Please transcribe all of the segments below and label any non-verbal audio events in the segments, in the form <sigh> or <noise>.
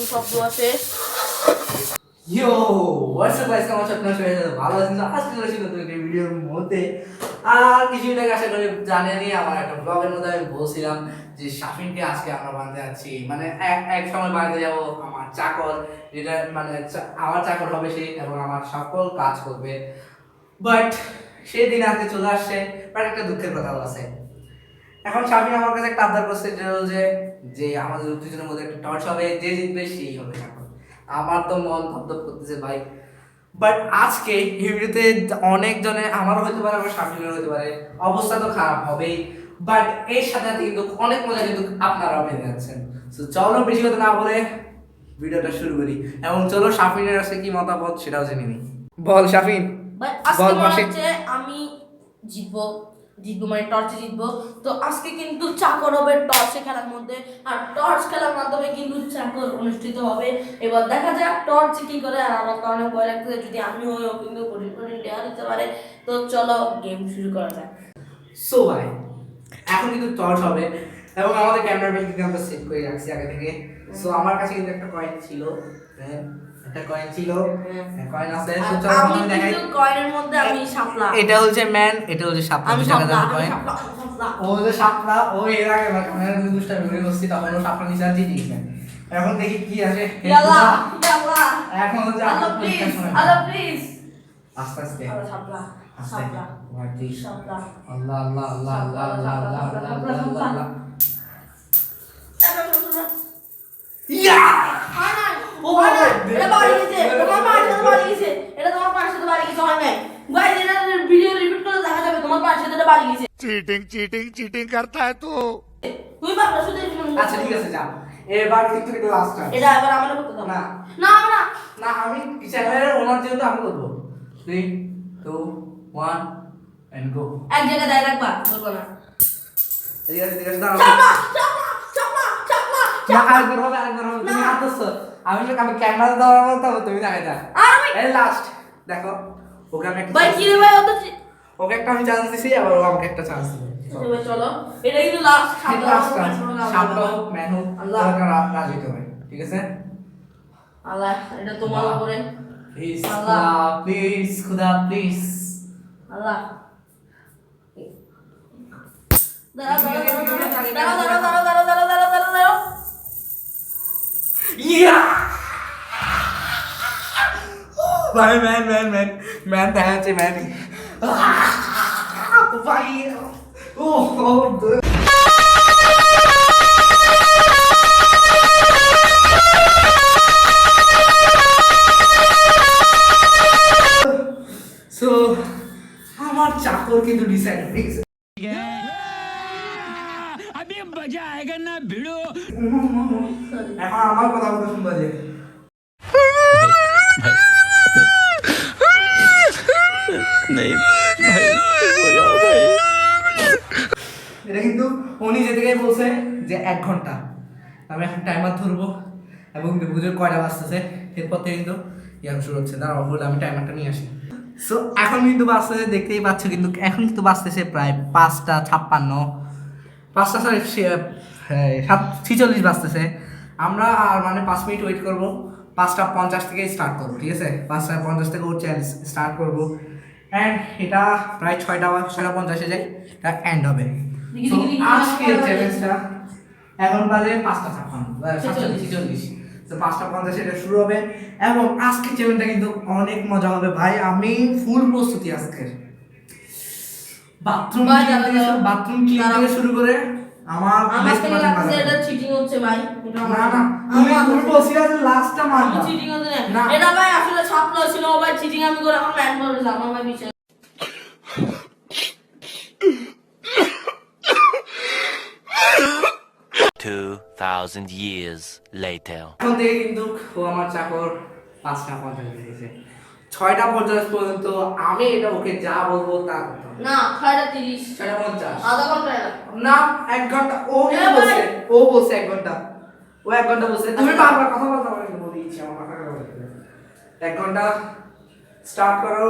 নতুন শব্দ আসে ইয়ো হোয়াটসঅ্যাপ গাইস কেমন আছো? আপনারা সবাই ভালো আছেন তো? আজকে চলে এসেছি নতুন জানেনই, আমার একটা ব্লগের মধ্যে আমি বলছিলাম যে, শাফিনকে আজকে আমরা বাঁধতে যাচ্ছি। মানে এক এক সময় বাঁধতে যাব আমার চাকর, যেটা মানে আমার চাকর হবে সে এবং আমার সকল কাজ করবে। বাট সেই দিন আজকে চলে আসছে বাট একটা দুঃখের কথাও আছে। এখন স্বামী আমার কাছে একটা আবদার করছে যে যে আমাদের দুজনের মধ্যে একটা টর্চ হবে যে জিতবে সেই হবে এখন। আমার তো মন ধপধপ করতেছে ভাই। বাট আজকে এই ভিডিওতে অনেক জনে আমারও হতে পারে আমার স্বামীরও হতে পারে অবস্থা তো খারাপ হবেই। বাট এর সাথে সাথে কিন্তু অনেক মজা কিন্তু আপনারাও পেয়ে যাচ্ছেন। তো চলো বেশি কথা না বলে ভিডিওটা শুরু করি। এবং চলো শাফিনের কাছে কি মতামত সেটাও জেনে নিই। বল আজকে বল। হচ্ছে আমি জিতবো। জিতবো মানে টর্চে জিতবো। তো আজকে কিন্তু চাকর হবে টর্চে খেলার মধ্যে। আর টর্চ খেলার মাধ্যমে কিন্তু চাকর অনুষ্ঠিত হবে। এবার দেখা যাক টর্চ কি করে আর আমার তো অনেক ভয় লাগতেছে যদি আমি হয়েও কিন্তু কোটি টাকা দিতে পারে। তো চলো গেম শুরু করা যাক। সো ভাই এখন কিন্তু টর্চ হবে এবং আমাদের ক্যামেরা ব্যাগ কিন্তু আমরা সেট করে রাখছি আগে থেকে। সো আমার কাছে কিন্তু একটা কয়েন ছিল হ্যাঁ, একটা কয়েন ছিল। কয়েন আছে আর so চলো আমি আমি কিন্তু কয়েনের মধ্যে আমি সাপলা এটা হচ্ছে ম্যান এটা হচ্ছে আমি কয়েন ও যে সাপলা ও এর আগে ক্যামেরা দুষ্টা করছি তখন ও সাপলা নিচে জিতে গেছে এখন দেখি কি আছে। ইয়াল্লাহ ইয়াল্লাহ এখন হচ্ছে আল্লাহ প্লিজ। আল্লাহ প্লিজ আস্তে আস্তে। আল্লাহ আল্লাহ আল্লাহ আল্লাহ আল্লাহ আল্লাহ আল্লাহ আল্লাহ আল্লাহ ইয়া! হয় ও হয় না এটা বাড়ি গেছে তোমার পাঁচশো তো বাড়ি গেছে এটা তোমার পাঁচশো তো বাড়ি গেছে হয় নাই গাইজ এটা ভিডিও রিপিট করে দেখা যাবে তোমার পাঁচশো তো বাড়ি গেছে চিটিং চিটিং চিটিং করতা হ্যায় তো তুই বাবা শুধু আচ্ছা ঠিক আছে যা এবার কিন্তু এটা লাস্ট এটা এবার আমরা করতে দাও না না আমরা না আমি চ্যানেলের ওনার যেহেতু আমি করবো three two one and go এক জায়গায় দাঁড়িয়ে রাখবা বলবো না ঠিক আছে ঠিক আছে দাঁড়াও চাপা চাপা চাপা চাপা না আরেকবার হবে আরেকবার হবে তুমি হাত দাও আমি আমি ক্যামেরা দেওয়ার মতো তুমি দেখাই দাও আর আমি লাস্ট দেখো ওকে আমি একটা ভাই কি রে ভাই অত ওকে একটা আমি চান্স দিছি আবার ও আমাকে একটা চান্স দিবে চলো এটা কিন্তু লাস্ট লাস্ট হোক ম্যান হোক আল্লাহ। রাজি হবে ঠিক আছে আল্লাহ এটা তোমার উপরে প্লিজ আল্লাহ। প্লিজ খুদা প্লিজ আল্লাহ দাঁড়াও দাঁড়াও দাঁড়াও দাঁড়াও দাঁড়াও দাঁড়াও দাঁড়াও দাঁড়াও เยี่ยแมนแมนแมนแมนแมนแต่ใช่แมนไฟโอ้โหส so আমার চাকর কিন্তু ডিসাইড হয়ে গেছে अभी मज़ा आएगा ना भिड़ो এখন আমার কথা বলতে শুনবা যে। এটা কিন্তু উনি যেদিকে বলছে যে এক ঘণ্টা আমি এখন টাইমার ধরবো এবং পুজোর কয়টা বাজতেছে এরপর থেকে কিন্তু ইয়ান শুরু হচ্ছে। দাঁড়াও বলে আমি টাইমারটা নিয়ে আসি। সো এখন কিন্তু বাজতেছে দেখতেই পাচ্ছ কিন্তু এখন কিন্তু বাজতেছে প্রায় পাঁচটা ছাপ্পান্ন পাঁচটা সরি হ্যাঁ, সাত ছিচল্লিশ বাজতেছে। আমরা আর মানে পাঁচ মিনিট ওয়েট করব। পাঁচটা পঞ্চাশ থেকে স্টার্ট করব ঠিক আছে? পাঁচটা পঞ্চাশ থেকে ওর চ্যালেঞ্জ স্টার্ট করব। অ্যান্ড এটা প্রায় ছয়টা বা ছয়টা পঞ্চাশে যায় এটা এন্ড হবে। আজকের চ্যালেঞ্জটা এখন বাজে পাঁচটা ছাপ্পান্ন তো পাঁচটা পঞ্চাশে এটা শুরু হবে। এবং আজকের চ্যালেঞ্জটা কিন্তু অনেক মজা হবে। ভাই আমি ফুল প্রস্তুতি আজকের। বাথরুম। বাথরুম ক্লিন থেকে শুরু করে আমার আমার থেকে লাগছে এটা চিটিং হচ্ছে ভাই এটা না না তুমি তুমি বলছিলা যে লাস্টটা আমি চিটিং হচ্ছে না। না এটা ভাই আসলে ছাপলা ছিল ও ভাই চিটিং আমি করে আমার ম্যান বলেছে আমার ভাই Two thousand years later. এখন থেকে কিন্তু ও আমার চাকর পাঁচটা পঞ্চাশ দিয়েছে ছয়টা পঞ্চাশ পর্যন্ত আমি এটা ওকে যা বলব তা না ছয়টা তিরিশ। ছয়টা পঞ্চাশ। আধা ঘণ্টা না এক ঘণ্টা। ও। বলছে ও বলছে এক ঘণ্টা। ও এক ঘণ্টা বলছে তুমি বারবার কথা বলতে বলে দিচ্ছি আমার মাথা খারাপ হয়ে এক ঘণ্টা। স্টার্ট করো।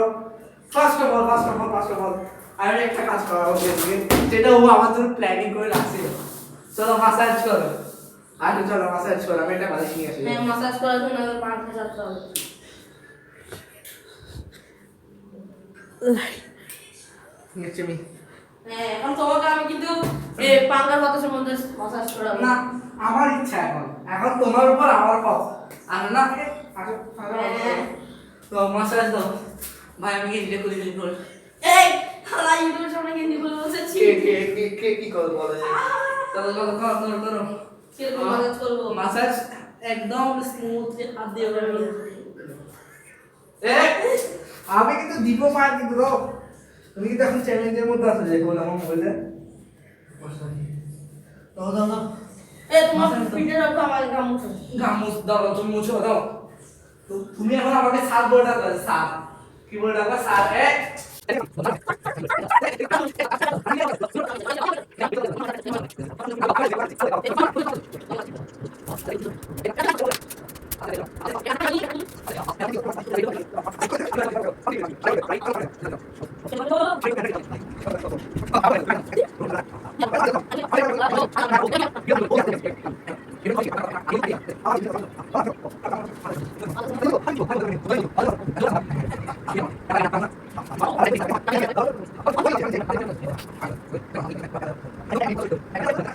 First of all first of all first of all আমি একটা কাজ করা ওকে যেটা ও আমার জন্য প্ল্যানিং করে রাখছিল চলো মাসাজ করো। আচ্ছা চলো মাসাজ করো আমি একটা বালিশ নিয়ে আসি। হ্যাঁ মাসাজ করার জন্য পাঙ্খা চালাতে হবে নিচ্ছি আমি হ্যাঁ এখন তোমাকে আমি কিন্তু এ বাতাসের মধ্যে মাসাজ করাবো না আমার ইচ্ছা এখন। এখন তোমার উপর আমার পথ আর না আসো, আসো। তো মাসাজ দাও। ভাই আমি গিয়ে করে দিই করে এই খালা ইউটিউবের সামনে গেঞ্জি খুলে বসেছি কে কে কে কে কি করব বলো? চলো চলো করো করো করো। কীরকম মাসাজ করব? মাসাজ একদম স্মুথ হাত দিয়ে আমি কিন্তু দিব পার কিন্তু দাও তুমি কিন্তু এখন চ্যালেঞ্জের মধ্যে আছো যে কোন আমার মোবাইলে দাও দাও দাও এ তোমার পিঠে রাখো আমার গামুছো গামুছ দাও দাও, তুমি মুছো দাও। তো- তুমি এখন আমাকে সার বলে ডাকবে সার কি বলে ডাকবে সার এ। ওগুলো <laughs> টান টান এগুলো রাখবি এগুলো তো শুধু দিয়ে একটা রাখবি এগুলো তো আর বাবুগুলো ছাড় এবার আমি যাব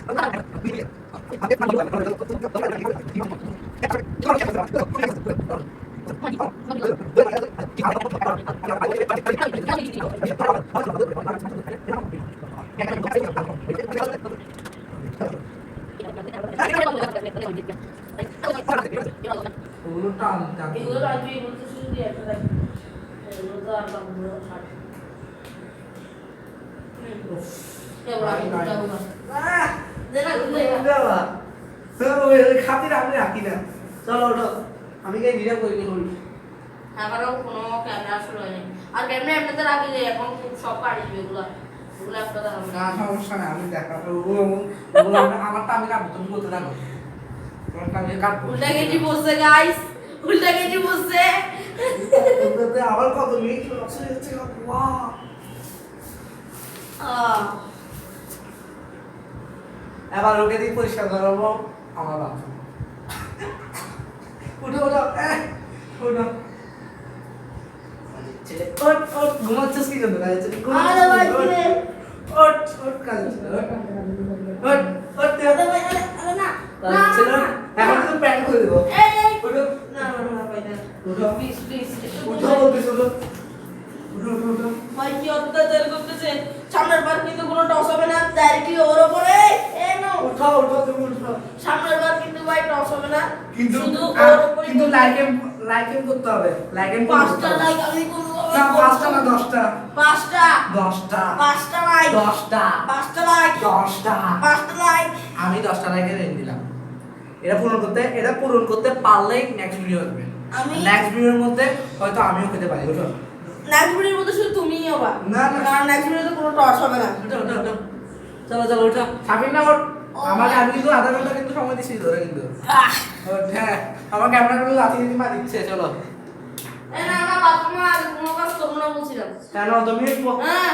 না আহ দে না খুলে বাবা তো ওই <laughs> খাতির আমি রাখি না চলো ওঠো আমি কে ভিডিও করি এবারেও কোনো ক্যামেরা শুরু হয়নি। আর ক্যামেরা এমনিতে রাখি যে এখন খুব সব কাটিয়ে এগুলো। এগুলো একটা দাঁড়াবে না সমস্যা না আমি দেখা ওগুলো ওগুলো আমি- আমারটা আমি কাটবো তুমি করতে থাকো। তোমারটা আমি কাটবো। উল্টা কেজি বসছে গাইস উল্টা কেজি বসছে। আবার কত মিনিট লস ওয়াও আহ, এবার ওকে দিয়ে পরিষ্কার করাবো আমার বাথরুম। উঠো উঠো। ওট ওট ঘুমাচ্ছিস কি জন্য? কাজে আরে ভাই, ওট ওট কাজে ওট ওট ওট তুই ভাই, আরে, আরে না, না, কাজে ছেলে না, ওঠ। না। এখন কিন্তু প্যান্ট খুলে দেবো। এই, এই, না, না, না, ভাই, না। উঠো। Please, please, একটু উঠো বুঝাই। বলতেছি উঠো। উঠো উঠো উঠো। ভাই, কি অত্যাচার করতেছে? সামনের বার কিন্তু কোনো টস হবে না ডাইরেক্টলি ওর উপরে এই নাও। উঠো উঠো তুমি উঠো। সামনের বার কিন্তু ভাই টস হবে না। কিন্তু শুধু ওর উপরে কিন্তু লাইকেম লাইকেম করতে হবে। লাইকেম পাঁচটা লাইক আমি করব। না পাঁচটা না দশটা। পাঁচটা। দশটা। পাঁচটা লাইক দশটা। পাঁচটা লাইক দশটা। পাঁচটা লাইক আমি দশটা লাইকে রেট দিলাম। এটা পূরণ করতে এটা পূরণ করতে পারলেই নেক্সট ভিডিও আসবে। আমি- নেক্সট ভিডিওর মধ্যে হয়তো আমিও খেতে পারি ওঠো নেক্সট ভিডিওর মধ্যে শুধু তুমিই হবা। না, না। কারণ নেক্সট ভিডিওতে কোনো টস হবে না। চলো চলো ওঠো সাবিন না ওঠ আমাকে আমি কিন্তু আধা ঘণ্টা কিন্তু সময় দিচ্ছি ধরে কিন্তু হ্যাঁ আমার লাথি মা দিচ্ছে চলো কোনো তুমি হ্যাঁ।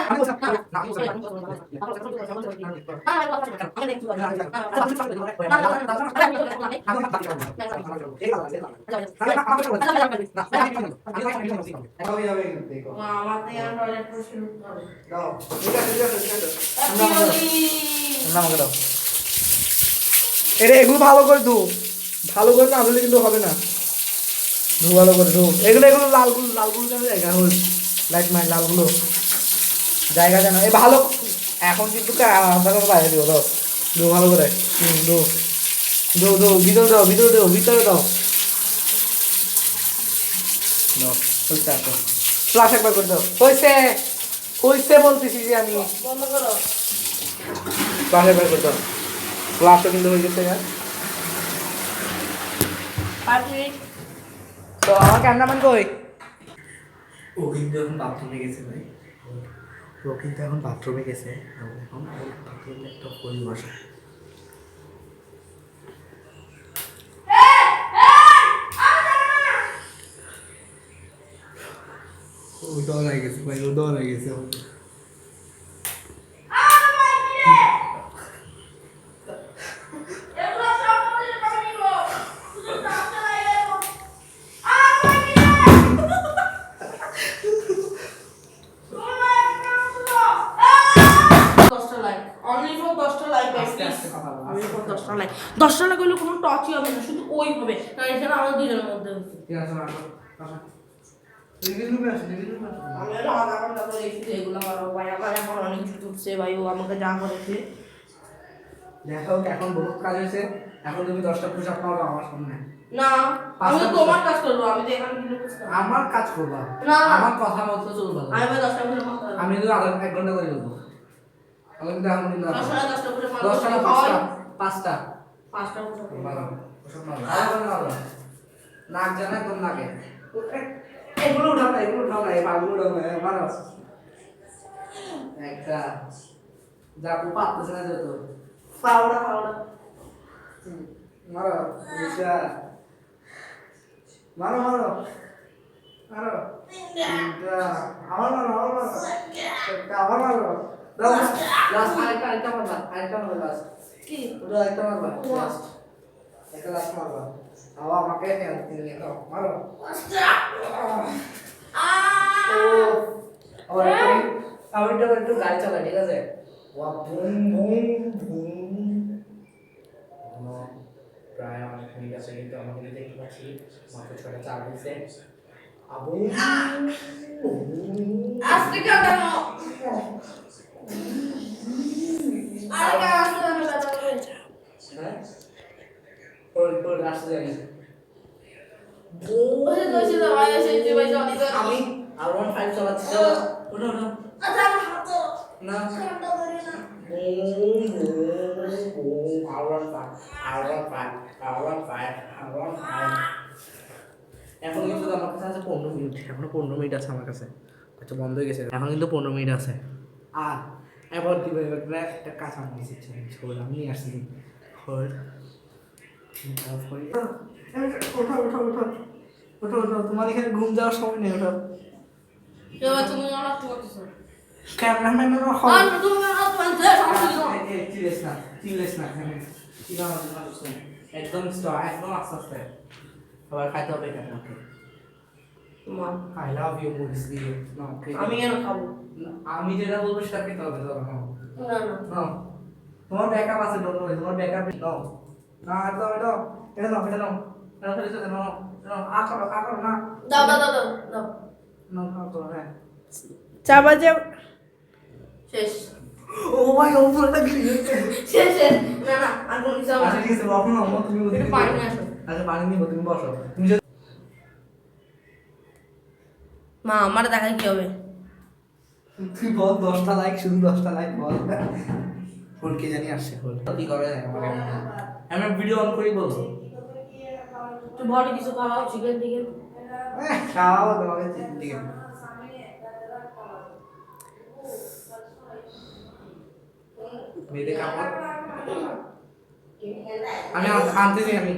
দাও এটা এগুলো ভালো করে ধু ভালো করে না ধুলে কিন্তু হবে না। ধু ভালো করে ধু এগুলো এগুলো লালগুলো লালগুলো যেন জায়গা হল লাইট মাই লালগুলো জায়গা যেন এই ভালো এখন কিন্তু বাইরে দিও দাও ধু ভালো করে। ধু ধু ধু ভিতরে দাও ভিতরে দাও ভিতরে দাও। দাও ফ্লাশ একবার করে দাও। হইছে হইছে বলতেছি যে আমি। বন্ধ করো। ফ্লাশে বের করতে হবে ফ্লাশও কিন্তু হয়ে গেছে হ্যাঁ তো আমার ক্যামেরাম্যান কই? ও কিন্তু এখন বাথরুমে গেছে ভাই। ও কিন্তু এখন বাথরুমে গেছে। এখন বাথরুমে একটা ফুল বসা। ও ডর হয়ে গেছে ভাই হয়ে গেছে এগুলো সব আমাদের কোনো দশটা লাইক আস্তে আস্তে কথা বলো, আমি আস্তে কোনো আস্তে। দশটা লাইক দশটা লাইক হলে কোনো টচই হবে না শুধু ওই হবে কারণ এখানে আমাদের দুজনের মধ্যে হচ্ছে ঠিক আছে আসো, আসো। লিভিং রুমে আসো, লিভিং রুমে আসো। আমি হলো আধা ঘণ্টা করে এসেছি এগুলো করো ভাই আমার এখন কিছু ভাই ও আমাকে যা করেছে। দেখো এখন বহুত কাজ হয়েছে। এখন তুমি দশটা পুশ আপ মারো আমার সামনে। না আমি তো তোমার কাজ করব আমি তো এখানে আমার কাজ করবা? না। আমার কথা মতো চলবা আমি ভাই দশটা মারতে আমি কিন্তু আধা এক ঘণ্টা করে চলবো। আমি কিন্তু এখন কিন্তু দশটা হবে। পাঁচটা। পাঁচটা। মারো। নাক জানা একদম নাকে। এগুলো উঠাও না এগুলো উঠাও না এই পাগুলো উঠাও না একটা যা পারতেছে না যত পাউডা পাউডা মারো দুইটা। মারো মারো। মারো। আবার মারো আবার মারো। আবার মারো। দাও লাস্ট আরেকটা আরেকটা মারবা আরেকটা মারবা লাস্ট কি? ওটা আরেকটা মারবা লাস্ট একটা লাস্ট মারবা আবার আমাকে হেল্প দিলে মারো। আবার আবার একটু গাড়ি চালা ঠিক আছে? ওয়া বুম বুম বুম। প্রায় অনেক হয়ে গেছে কিন্তু আমাকে যদি দেখতে পাচ্ছি মাত্র ছটা চার দিচ্ছে আবু আজকে কাটানো আরে কা আসলে আমি ব্যথা করে হ্যাঁ? আমি আর ওয়ান ফাইভ চালাচ্ছি ওটা ওটা আচ্ছা হাত না। এখন কিন্তু আমার কাছে আছে পনেরো মিনিট। এখনও পনেরো মিনিট আছে আমার কাছে। আচ্ছা বন্ধ হয়ে গেছে। এখন কিন্তু পনেরো মিনিট আছে। আর এবার একটা কাঁচা মরিচ ইচ্ছে ঝোল আমি নিয়ে আসছি। ওঠো ওঠো ওঠো ওঠো ওঠো তোমার এখানে ঘুম যাওয়ার সময় নেই ওঠো এবার তুমি আমার তো করতেছো ক্যামেরাম্যানের আর তুমি আমার পান্তে সমস্যা চিলেস না চিলেস না চিলা একদম একদম আস্তে আস্তে আবার খাইতে হবে এটা তোমাকে আই লাভ ইউ মুভিস দিয়ে না আমি কেন খাব আমি যেটা বলব সেটা খেতে হবে ধরো না না তোমার ব্যাকআপ আছে ডোন্ট ওয়ারি তোমার ব্যাকআপ নাও না এটা দাও এটা দাও এটা নাও এটা নাও এটা ফেলে চলে নাও নাও আ করো আ করো না দাও দাও দাও দাও হ্যাঁ। চা বাজে শেষ। ও পুরোটা শেষ। শেষ না না আর কোনো কিছু আচ্ছা ঠিক আছে বসো না তুমি ওদিকে পানি আসো। আচ্ছা পানি নিবো তুমি বসো। তুমি মা আমার দেখায় কি হবে। তুই বল দশটা লাইক শুধু দশটা লাইক বল। ফোন কে জানি আসছে ফোন কি করে আমরা ভিডিও অন করি বলো তুই বড় কিছু খাওয়াও চিকেন টিকেন খাওয়াও তোমাকে কাপড় আমি আন- আনতেছি নেই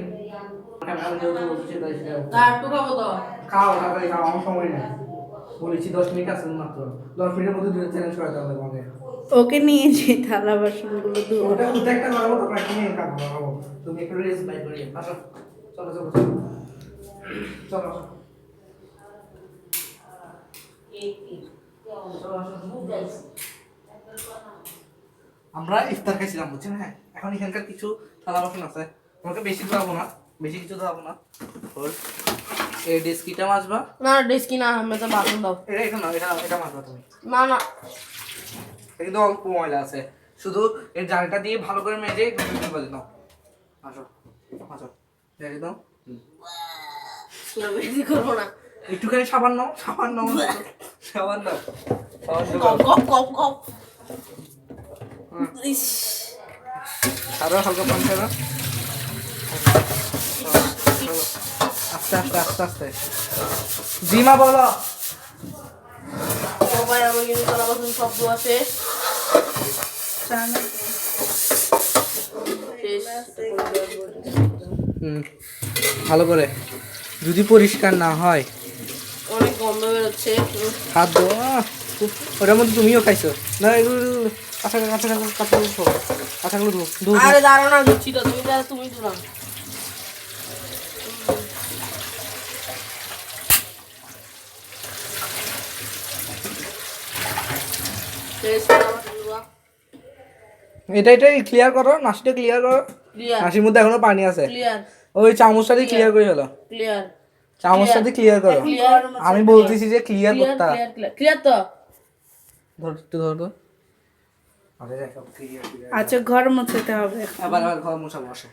বলেছি দশ মিনিট আছে মাত্র দশ মিনিটের মধ্যে দুটো চ্যালেঞ্জ করাতে হবে তোমাকে ওকে নিয়ে যে থালা বাসনগুলো ধুবো। ওটা একটা একটা নিয়ে কাটবো তুমি একটু রেস বাই চলো। চলো চলো আমরা ইফতার খাইছিলাম বুঝছেন? হ্যাঁ এখন এখানকার কিছু থালা বাসন আছে। তোমাকে বেশি ধোয়াবো না বেশি কিছু ধোয়াবো না। ওর এই ডেস্কিটা মাজবা? না ডেস্কি না আমরা তো বাথরুম দাও এটা এটা না এটা এটা মাজবা তুমি। না না। কিন্তু অল্প ময়লা আছে। শুধু এর জালটা দিয়ে ভালো করে মেজে একটু দুটো বাজে নাও আসো আসো দাও করব না। একটুখানি সাবান নাও সাবান নাও সাবান নাও সাবান কপ কপ কপ আরও হালকা পান খাবে আস্তে আস্তে আস্তে আস্তে। জিমা বলো। সবাই কিন্তু থালা বাসন শব্দ আছে। ভালো করে। যদি পরিষ্কার না হয় অনেক গন্ধ বেরোচ্ছে। হাত ধো ওটার মধ্যে তুমিও খাইছো? না এগুলো এগুলো, কাঁচা কাঁচা কাঁচা কাঁচাগুলো ধো। আরে দাঁড়াও না তো তুমি তুমি। এটা এটা ক্লিয়ার করো নাশিটা ক্লিয়ার করো। নাশির মধ্যে এখনও পানি আছে। ক্লিয়ার ওই চামচটা দিয়ে ক্লিয়ার করে ফেলো। ক্লিয়ার চামচটা দিয়ে ক্লিয়ার করো। আমি বলতেছি যে ক্লিয়ার করতে। ক্লিয়ার তো। ধর একটু ধর তো। আচ্ছা ঘর মোছাতে হবে। এবার আবার ঘর মোছা বসো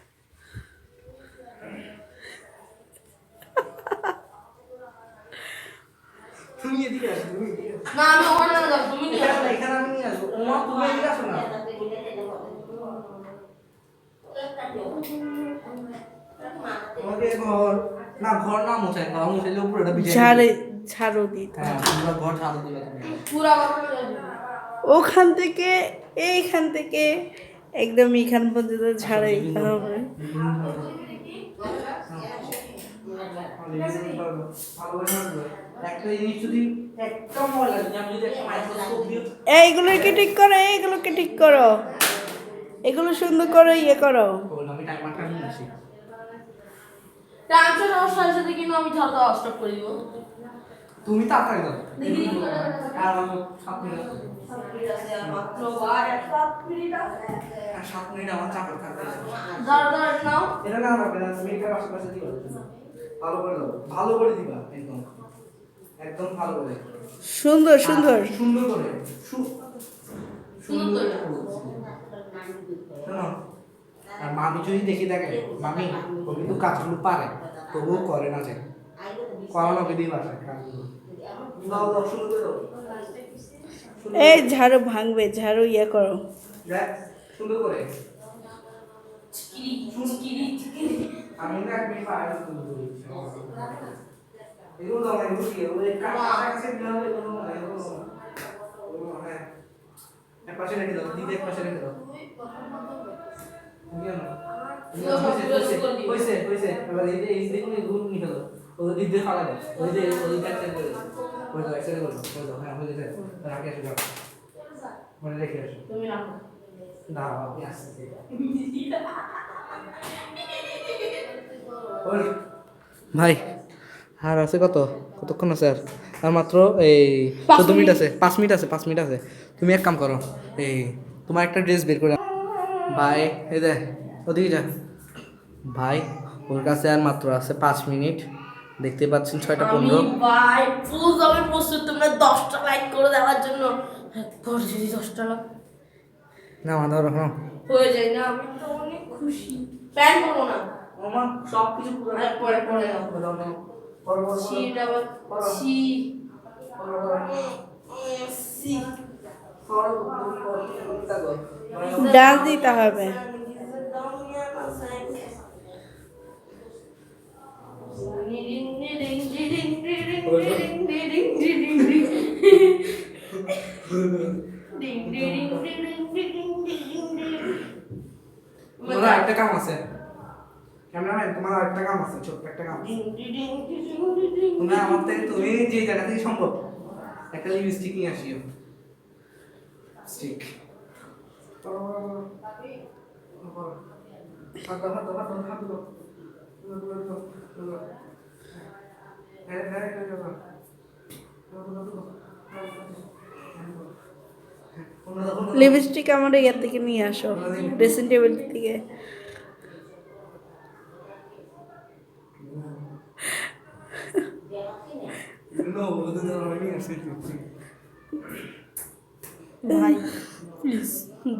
তুমি এদিকে আসো তুমি এদিকে আসো। না আমি ওখানে না যাব তুমি এখানে এখানে আমি নিয়ে আসব। ওমা তুমি এদিকে আসো না। তোমাকে ঘর না ঘর না মোছাই ঘর মোছাইলে বিছাই ঝাড়ে ঝাড়ু দিতে হ্যাঁ তোমরা ঘর ঝাড়ু তুমি পুরা ওখান থেকে এইখান থেকে একদম এইখান পর্যন্ত ঝাড়ে দিতে হবে। দিয়ে এইগুলোকে ঠিক করো এইগুলোকে ঠিক করো। এগুলো সুন্দর করে ইয়ে করো বললাম, আমি টাইমারটা নিয়ে আসি সাথে সাথে কিন্তু আমি ঝাড়া দেওয়া স্টপ করে দিব। তুমি তাড়াতাড়ি দাও। আর সাত মিনিট মাত্র মিনিট আছে। আর মিনিট আমার থাকবে। নাও। এটা না না আশেপাশে ভালো করে দাও। ভালো করে দিবা একদম। একদম ভালো করে। সুন্দর সুন্দর। সুন্দর করে। সু- সুন্দর করে। আর মামি যদি দেখে দেখে মামি ও কিন্তু কাজগুলো পারে তবুও করে না যে। করানো বিধি বাসায় এই ঝাড়ু ভাঙবে ঝাড়ু ইয়ে করো। সুন্দর করে। আমি না এক মিনিট পায়ে সুন্দর করে এগুলো দাও এগুলো কি এগুলো না এগুলো হ্যাঁ। এক পাশে রেখে দাও দিদি এক পাশে রেখে দাও। এবার এই যে এই দিকে নিয়ে দিক দিয়ে। ওই যে ওই করে করে। হ্যাঁ, হয়ে। রাখি আসো, যাও। মনে রেখে আসো। তুমি রাখো আপনি। ভাই আর আছে কত কতক্ষণ আছে আর আর মাত্র এই চোদ্দ মিনিট মিনিট। আছে পাঁচ মিনিট আছে পাঁচ মিনিট আছে তুমি এক কাম করো এই তোমার একটা ড্রেস বের করে ভাই এই দে ওদিকে যা। ভাই ওর কাছে আর মাত্র আছে পাঁচ মিনিট। দেখতে পাচ্ছেন ছয়টা পনেরো। ভাই ফুল আমি প্রস্তুত তোমরা দশটা লাইক করে দেওয়ার জন্য। একবার যদি দশটা লাইক না মা ধরো হ্যাঁ হয়ে যায় না আমি তো অনেক খুশি। প্যান করব না? আমার সব কিছু পুরো পরে পরে সি ডাবল সি সি। ডাল দিতে হবে। তোমার একটা কাম আছে। ক্যামেরাম্যান তোমার একটা কাম আছে, ছোট্ট একটা কাম তুমি আমার থেকে তুমি যে জায়গা থেকে সম্ভব, একটা লিপস্টিক নিয়ে আসিও। স্টিক লিপস্টিক আমার ইয়ে থেকে নিয়ে আসো ড্রেসিং টেবিল থেকে। ভাই প্লিজ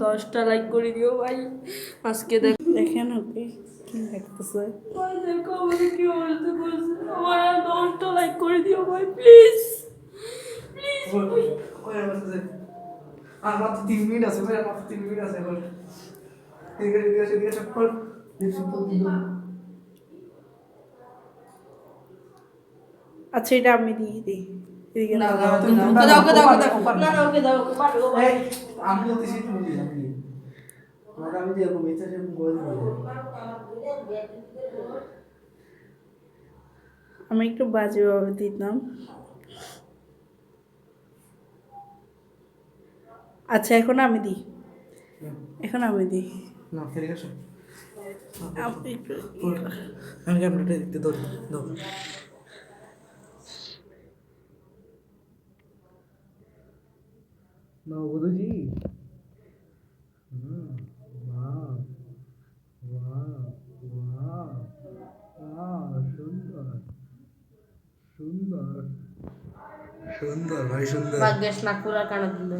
দশটা লাইক করে দিও ভাই। আজকে দেখ দেখেন ওকে কি লাগতেছে। দেখো আমাকে কি অবস্থা করছে আমার আর দশটা লাইক করে দিও ভাই প্লিজ। আর মাত্র তিন মিনিট আছে ভাই মাত্র তিন মিনিট আছে এখন আচ্ছা এটা আমি দিয়ে দিই। এদিকে না দাও। না ওকে দাও ওকে দাও। ওকে দাও ওকে দাও না না ওকে দাও ওকে পারবে ও ভাই এই, আমি বলতেছি তুমি দিস আমি দিই। তোমাকে আমি যেরকম ইচ্ছা সেরকম করে আমি একটু বাজেভাবে দিতাম। আচ্ছা এখন আমি দিই। এখন আমি দিই। না আমি ক্যামেরাটা দেখতে দৌড় দৌড় নববধূজি সুন্দর ভাই সুন্দর। ভাগ্যেশ নাগপুর আর কানা দিল।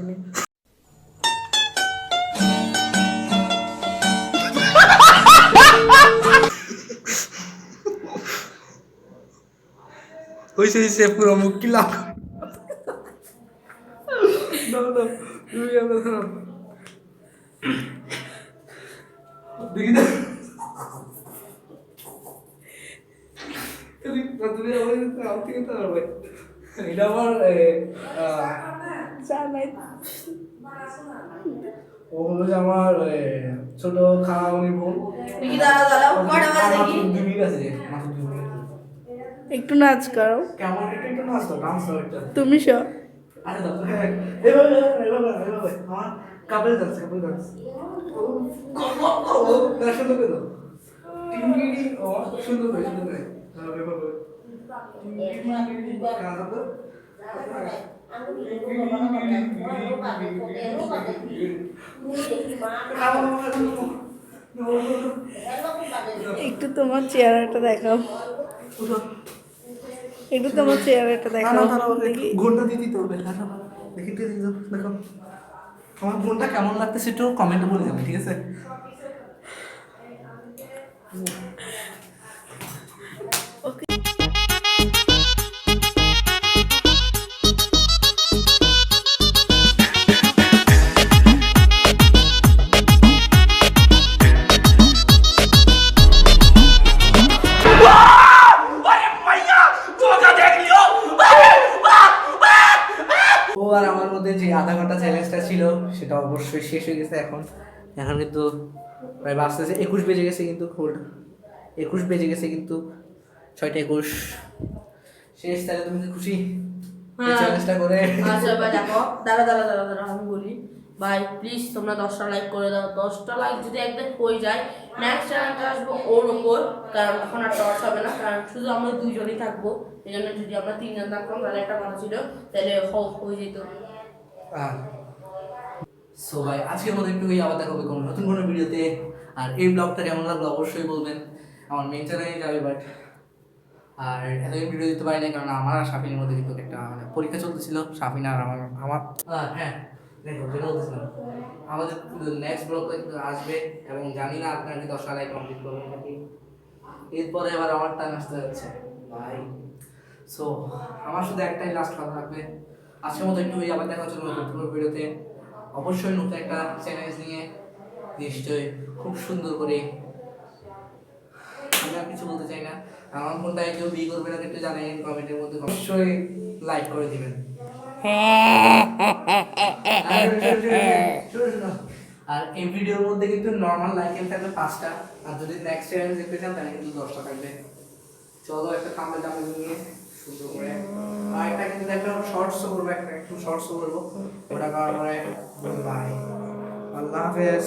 হয়েছে হয়েছে পুরো মুখ কি লাভ দাও দাও তুমি আমরা ধরো দেখি দাও তুমি তুমি আমার আমার থেকে তো পারবে এটা আমার ও হলো যে আমার ছোট বোন মাত্র দুই মিনিট একটু নাচ করো। কেমন? একটু একটু নাচ তো ডান্স একটা। তুমি সব আরে দাও হ্যাঁ এভাবে এভাবে এভাবে আমার কাপল ডান্স কাপল ডান্স ও না সুন্দর করে দাও। টিঙ্গিড়ি ও সুন্দর করে সুন্দর করে। হ্যাঁ কাজ একটু তোমার চেহারাটা দেখাও। একটু তোমার চেহারাটা দেখো। দিয়ে দিতে হবে। দেখো দেখি একটু দেখো আমার ঘণ্টা কেমন লাগতেছে একটু কমেন্টে বলে যাবে ঠিক আছে? অবশ্যই শেষ হয়ে গেছে এখন। এখন কিন্তু প্রায় বাঁচতেছে। একুশ বেজে গেছে কিন্তু হোল্ড একুশ বেজে গেছে কিন্তু ছয়টা একুশ। শেষ তাহলে তুমি খুশি? হ্যাঁ। চ্যালেঞ্জটা করে। আচ্ছা ভাই দেখো। দাঁড়া দাঁড়া দাঁড়া দাঁড়া আমি বলি। ভাই প্লিজ তোমরা দশটা লাইক করে দাও। দশটা লাইক যদি একদম হয়ে যায় নেক্সট চ্যানেলটা আসব ওর ওপর কারণ এখন আর টর্চ হবে না। কারণ শুধু আমরা দুইজনই থাকব। এই জন্য যদি আমরা তিনজন থাকতাম তাহলে একটা কথা ছিল তাহলে হয়ে যেত। সো ভাই, আজকের মতো একটু আবার দেখা হবে কোনো নতুন কোনো ভিডিওতে। আর এই ব্লগটা কেমন লাগল অবশ্যই বলবেন। আমার মেন চ্যানেলে যাবে বাট আর এতদিন ভিডিও দিতে পারি না কারণ আমার আর সাফিনের মধ্যে কিন্তু একটা মানে পরীক্ষা চলতেছিল। সাফিন আর আমার আমার হ্যাঁ আমাদের নেক্সট ব্লগটা কিন্তু আসবে, এবং জানি না আপনারা কি দশটা লাইক কমপ্লিট করবেন নাকি। এরপরে আবার আমার টাইম আসতে যাচ্ছে, ভাই। সো আমার শুধু একটাই লাস্ট কথা থাকবে। আজকের মতো একটু আবার দেখা হচ্ছে নতুন ভিডিওতে। অবশ্যই নতুন একটা চ্যালেঞ্জ নিয়ে নিশ্চয়ই খুব সুন্দর করে আমি আর কিছু বলতে চাই না। আমার ফোনটায় কেউ বিয়ে করবে না, একটু জানাই কমেন্টের মধ্যে। অবশ্যই লাইক করে দিবেন। আর এই ভিডিওর মধ্যে কিন্তু নর্মাল লাইকের থাকবে পাঁচটা। আর যদি নেক্সট চ্যালেঞ্জ দেখতে চান, তাহলে কিন্তু দশটা থাকবে। চলো একটা থাম্বেল টাম্বেল নিয়ে সুন্দর করে আর একটা কিন্তু একটা শর্টসও করব, একটা একটু শর্টসও করব। ওটা করার পরে বাই আল্লাহ হাফেজ।